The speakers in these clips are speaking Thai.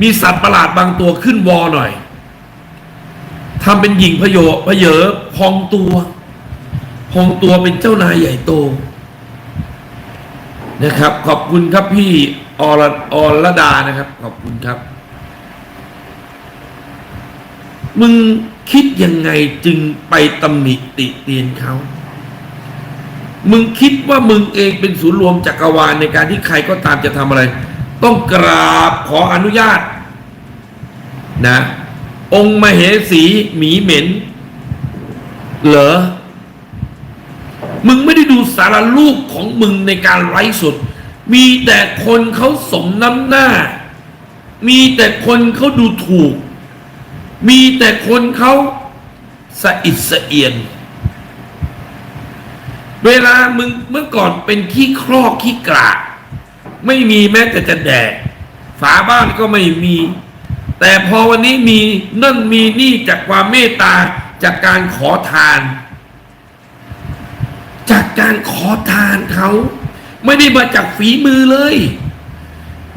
มีสัตว์ประหลาดบางตัวขึ้นวอหน่อยทำเป็นหญิงพโยพเยอพองตัว พองตัวเป็นเจ้านายใหญ่โต นะครับ ขอบคุณครับพี่อรอรดานะครับ ขอบคุณครับ มึงคิดยังไงจึงไปตำหนิติเตียนเขา มึงคิดว่ามึงเองเป็นศูนย์รวมจักรวาลในการที่ใครก็ตามจะทำอะไร ต้องกราบขออนุญาตนะ องค์มเหสีหมีเหม็น เหรอ มึงไม่ได้ดูสารรูปของมึงในการไลฟ์สดมีแต่คนเขาสมน้ำหน้า มีแต่คนเขาดูถูก มีแต่คนเขาสะอิดสะเอียน เวลามึงเมื่อก่อนเป็นขี้ครอกขี้กระ ไม่มีแม้แต่จะแดก ฝาบ้านก็ไม่มี แต่พอวันนี้มีนั่นมีนี่จากความเมตตาจากการขอทาน จากการขอทานเขา ไม่ได้มาจากฝีมือเลย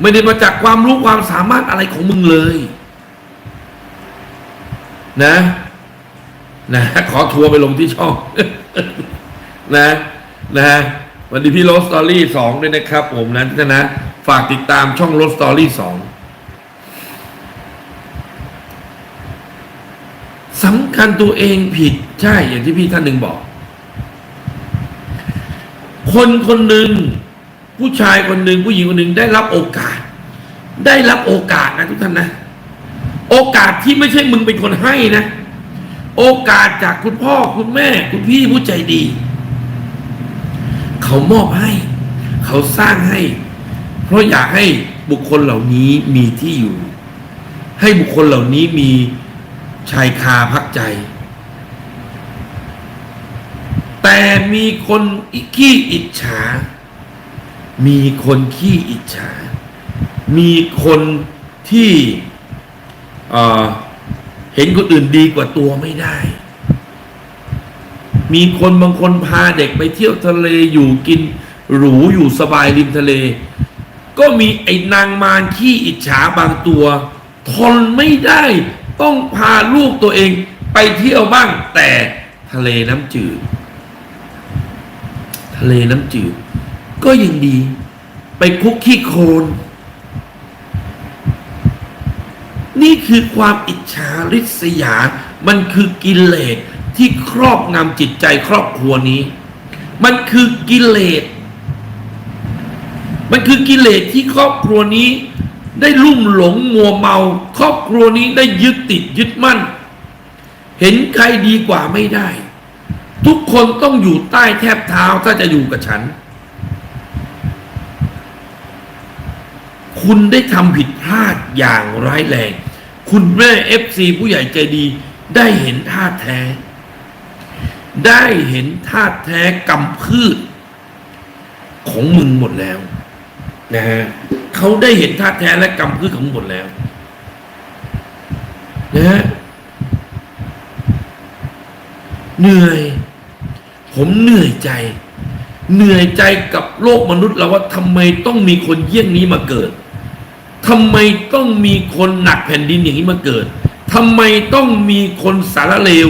ไม่ได้มาจากความรู้ความสามารถอะไรของมึงเลย นะนะขอทัวร์ไปลงที่ช่อง นะ นะ วันนี้พี่โรสตอรี่สองด้วยนะครับ ผมนะท่านนะ ฝากติดตามช่องโรสตอรี่สองสำคัญตัวเองผิดใช่ อย่างที่พี่ท่านหนึ่งบอก คนคนหนึ่งผู้ชายคนหนึ่งผู้หญิงคนหนึ่งได้รับโอกาส ได้รับโอกาสนะทุกท่านนะ โอกาสที่ไม่ใช่มึงเป็นคนให้นะ โอกาสจากคุณพ่อคุณแม่ คุณพี่ผู้ใจดี เขามอบให้ เขาสร้างให้ เพราะอยากให้บุคคลเหล่านี้มีที่อยู่ ให้บุคคลเหล่านี้มีชายคาพักใจ แต่มีคนขี้อิจฉา มีคนขี้อิจฉา มีคนที่เห็นคนอื่นดีกว่าตัวไม่ได้ มีคนบางคนพาเด็กไปเที่ยวทะเลอยู่กิน หรูอยู่สบายริมทะเล ก็มีไอ้นางมารขี้อิจฉาบางตัว ทนไม่ได้ต้องพาลูกตัวเองไปเที่ยวบ้างแต่ทะเลน้ำจืด ทะเลน้ำจืด ก็ยังดี ไปคุกขี้โคลนนี่คือความอิจฉาริษยา มันคือกิเลส ที่ครอบงำจิตใจครอบครัวนี้ มันคือกิเลส มันคือกิเลสที่ครอบครัวนี้ได้ลุ่มหลงมัวเมา ครอบครัวนี้ได้ยึดติดยึดมั่น เห็นใครดีกว่าไม่ได้ ทุกคนต้องอยู่ใต้แทบเท้าถ้าจะอยู่กับฉัน คุณได้ทำผิดพลาดอย่างร้ายแรง คุณแม่เอฟซีผู้ใหญ่ใจดีได้เห็นท่าแท้ ได้เห็นท่าแท้กำพืช ของมึงหมดแล้วนะฮะเขาได้เห็นท่าแท้และกำพืชของมึงหมดแล้วนะฮะเหนื่อย ผมเหนื่อยใจ เหนื่อยใจกับโลกมนุษย์เราว่าทำไมต้องมีคนเยี่ยงนี้มาเกิดทำไมต้องมีคนหนักแผ่นดินอย่างนี้มาเกิดทำไมต้องมีคนสารเลว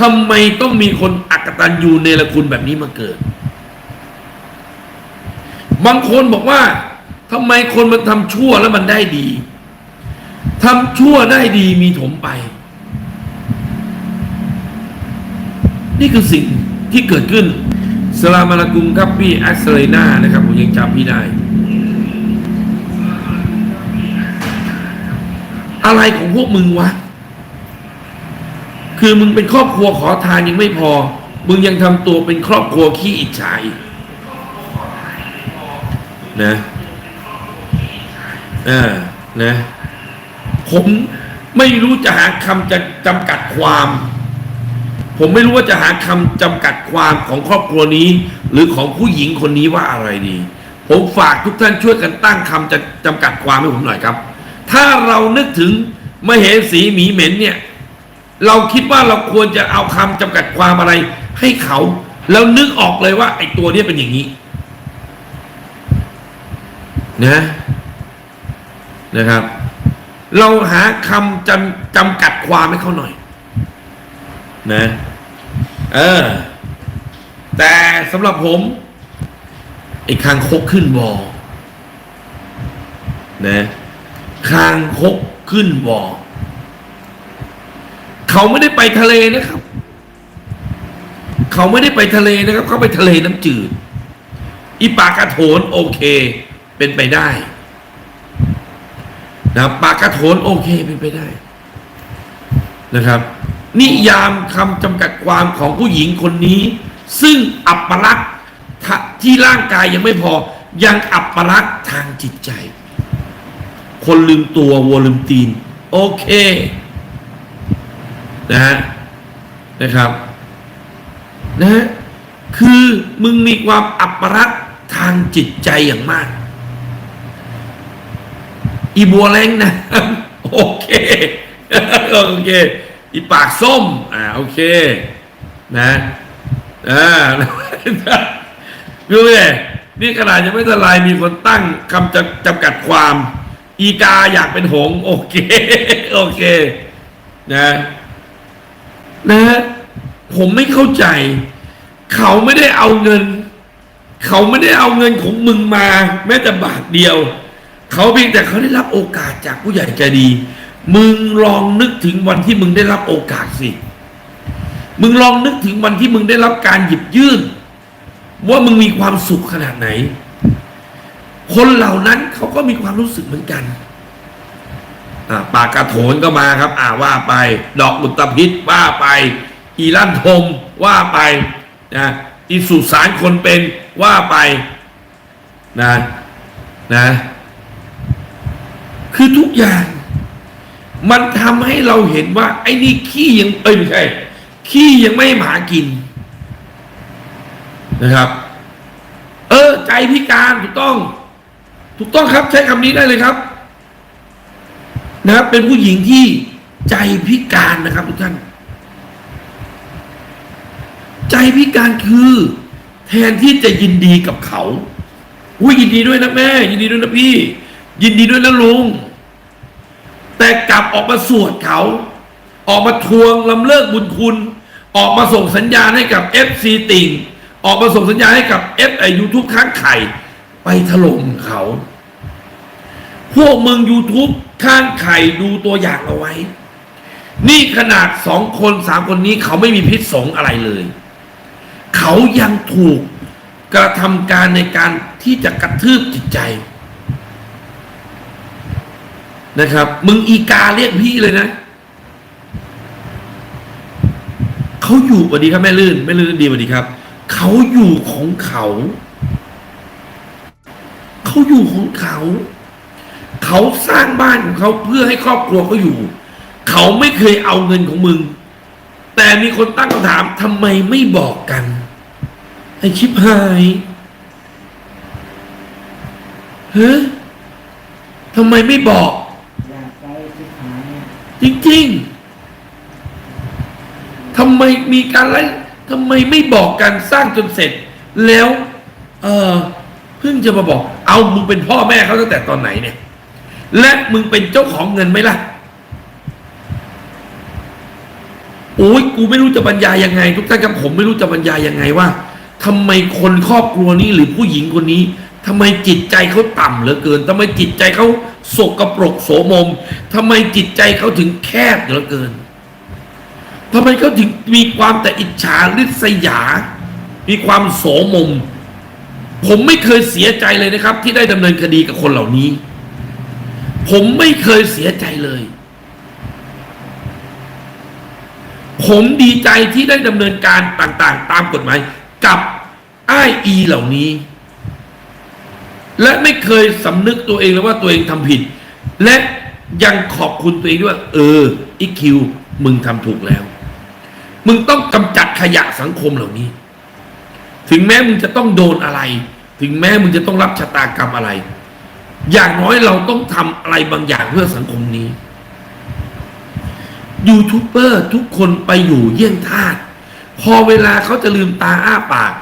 ทำไมต้องมีคนอักตันยูเนรคุณแบบนี้มาเกิด บางคนบอกว่าทำไมคนมันทำชั่วแล้วมันได้ดีทำชั่วได้ดีมีถมไป นี่คือสิ่งที่เกิดขึ้นสลามอะลัยกุมครับพี่แอสเลนานะครับ ผมยังจำพี่ได้ อะไรของพวกมึงวะ คือมึงเป็นครอบครัวขอทานยังไม่พอ มึงยังทำตัวเป็นครอบครัวขี้อิจฉาอีกนะอ่านะ ผมไม่รู้จะหาคำจะจำกัดความ ผมไม่รู้ว่าจะหาคำจำกัดความของครอบครัวนี้ หรือของผู้หญิงคนนี้ว่าอะไรดี ผมฝากทุกท่านช่วยกันตั้งคำจะจำกัดความให้ผมหน่อยครับ ถ้าเรานึกถึงมเหสีหมีเหม็นเนี่ย เราคิดว่าเราควรจะเอาคำจำกัดความอะไร ให้เขา แล้วนึกออกเลยว่าไอ้ตัวเนี้ยเป็นอย่างนี้ นะนะครับ เราหาคำจำจำกัดความให้เขาหน่อย นะ เออ แต่สำหรับผมไอ้คางคกขึ้นวอนะคางคกขึ้นวอ เขาไม่ได้ไปทะเลนะครับ เขาไม่ได้ไปทะเลนะครับ เขาไปทะเลน้ำจืด อีปากกระโถนโอเค เป็นไปได้นะปากกระโถนโอเคเป็นไปได้นะครับ นิยามคำจำกัดความของผู้หญิงคนนี้ ซึ่งอัปลักษณ์ที่ร่างกายยังไม่พอ ยังอัปลักษณ์ทางจิตใจ คนลืมตัววัวลืมตีน โอเค นะฮะนะครับนะฮะคือมึงมีความอัปลักษ์ทางจิตใจอย่างมาก อีบัวแรงนะ โอเค โอเค อีปากส้ม อ่า โอเค นะอ่าดูเลยนี่ขนาดยังไม่ทลายมีคนตั้งคำจำจำกัดความ อีกาอยากเป็นหง โอเค โอเค นะ นะผมไม่เข้าใจ เขาไม่ได้เอาเงิน เขาไม่ได้เอาเงินของมึงมา แม้แต่บาทเดียว เขาเพียงแต่เขาได้รับโอกาสจากผู้ใหญ่ใจดี มึงลองนึกถึงวันที่มึงได้รับโอกาสสิมึงลองนึกถึงวันที่มึงได้รับการหยิบยื่น ว่ามึงมีความสุขขนาดไหน คนเหล่านั้นเขาก็มีความรู้สึกเหมือนกัน ปากกระโถนก็มาครับ อ่าว่าไป ดอกอุตภิษว่าไป อีลั่นทมว่าไปนะอีสุสารคนเป็นว่าไปนะนะ คือทุกอย่าง มันทำให้เราเห็นว่า ไอ้นี่ขี้ยังเอ้ยไม่ใช่ขี้ยังไม่หมากินนะครับ เออ ใจพิการถูกต้อง ถูกต้องครับ ใช้คำนี้ได้เลยครับ นะครับ เป็นผู้หญิงที่ใจพิการนะครับทุกท่าน ใจพิการคือ แทนที่จะยินดีกับเขาอุ้ยยินดีด้วยนะแม่ ยินดีด้วยนะพี่ ยินดีด้วยนะลุง แต่กลับออกมาสวดเขา ออกมาทวงลำเลิกบุญคุณ ออกมาส่งสัญญาณให้กับ FC ติ่งออกมาส่งสัญญาณให้กับ F ไอยูทูบข้างไข่ ไปถล่มเขา พวกมึง YouTube ข้างไข่ดูตัวอย่างเอาไว้ นี่ขนาดสองคนสามคนนี้เขาไม่มีพิษสงอะไรเลย เขายังถูกกระทำการในการที่จะกระทืบจิตใจนะครับ มึงอีกาเรียกพี่เลยนะเขาอยู่สวัสดีครับแม่ลื่นแม่ลื่นดีสวัสดีครับ เขาอยู่ของเขา เขาอยู่ของเขา เขาสร้างบ้านของเขาเพื่อให้ครอบครัวเขาอยู่ เขาไม่เคยเอาเงินของมึง แต่มีคนตั้งคำถามทำไมไม่บอกกัน ไอชิบหายเฮ้ยทำไมไม่บอก อยากไปที่หายเนี่ยจริงๆ ทำไมมีการไล่ทำไมไม่บอกกันสร้างจนเสร็จ แล้ว เออเพิ่งจะมาบอก เอามึงเป็นพ่อแม่เขาตั้งแต่ตอนไหนเนี่ย และมึงเป็นเจ้าของเงินไหมล่ะโอ้ยกูไม่รู้จะบรรยายยังไง ทุกท่านครับผมไม่รู้จะบรรยายยังไงว่าทำไมคนครอบครัวนี้หรือผู้หญิงคนนี้ทำไมจิตใจเขาต่ำเหลือเกินทำไมจิตใจเขาสกปรกโสมมทำไมจิตใจเขาถึงแคบเหลือเกินทำไมเขาถึงมีความแต่อิจฉาริษยา มีความโสมม ผมไม่เคยเสียใจเลยนะครับ ที่ได้ดำเนินคดีกับคนเหล่านี้ ผมไม่เคยเสียใจเลย ผมดีใจที่ได้ดำเนินการต่าง ๆ ตามกฎหมาย กับไอ้ายอีเหล่านี้ และไม่เคยสำนึกตัวเองเลยว่าตัวเองทำผิด และยังขอบคุณตัวเองด้วยว่า เอออีคิว มึงทำถูกแล้ว มึงต้องกำจัดขยะสังคมเหล่านี้ ถึงแม้มึงจะต้องโดนอะไร ถึงแม้มึงจะต้องรับชะตากรรมอะไร อย่างน้อยเราต้องทำอะไรบางอย่างเพื่อสังคมนี้ยูทูบเบอร์ทุกคนไปอยู่เยี่ยงทาสพอเวลาเขาจะลืมตาอ้าปาก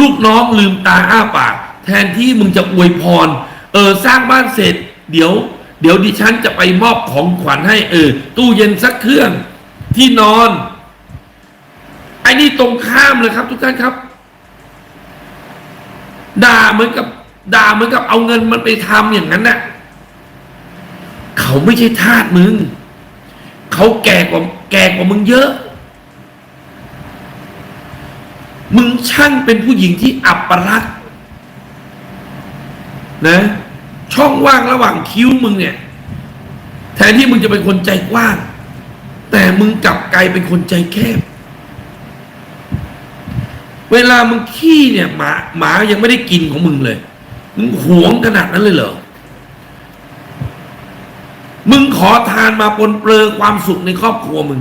ลูกน้องลืมตาอ้าปาก แทนที่มึงจะอวยพร เออสร้างบ้านเสร็จ เดี๋ยว เดี๋ยวดิฉันจะไปมอบของขวัญให้เออ ตู้เย็นสักเครื่องที่นอนไอ้นี่ตรงข้ามเลยครับ ทุกท่านครับ ด่าเหมือนกับ ด่าเหมือนกับเอาเงินมันไปทำอย่างนั้นน่ะเขาไม่ใช่ทาสมึง เขาแก่กว่าแก่กว่ามึงเยอะ มึงช่างเป็นผู้หญิงที่อับปรักษณ์นะ ช่องว่างระหว่างคิ้วมึงเนี่ย แทนที่มึงจะเป็นคนใจกว้าง แต่มึงกลับกลายเป็นคนใจแคบ เวลามึงขี้เนี่ยหมาหมายังไม่ได้กินของมึงเลย มึงหวงขนาดนั้นเลยเหรอ มึงขอทานมาปนเปลือความสุขในครอบครัวมึง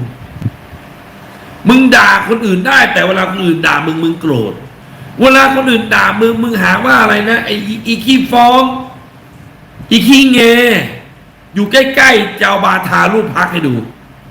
มึงด่าคนอื่นได้ แต่เวลาคนอื่นด่ามึงมึงโกรธ เวลาคนอื่นด่ามึงมึงหาว่าอะไรนะไอ้อีอีขี้ฟ้อง อีขี้เงอยู่ใกล้ๆจะเอาบาทารูปพักให้ดู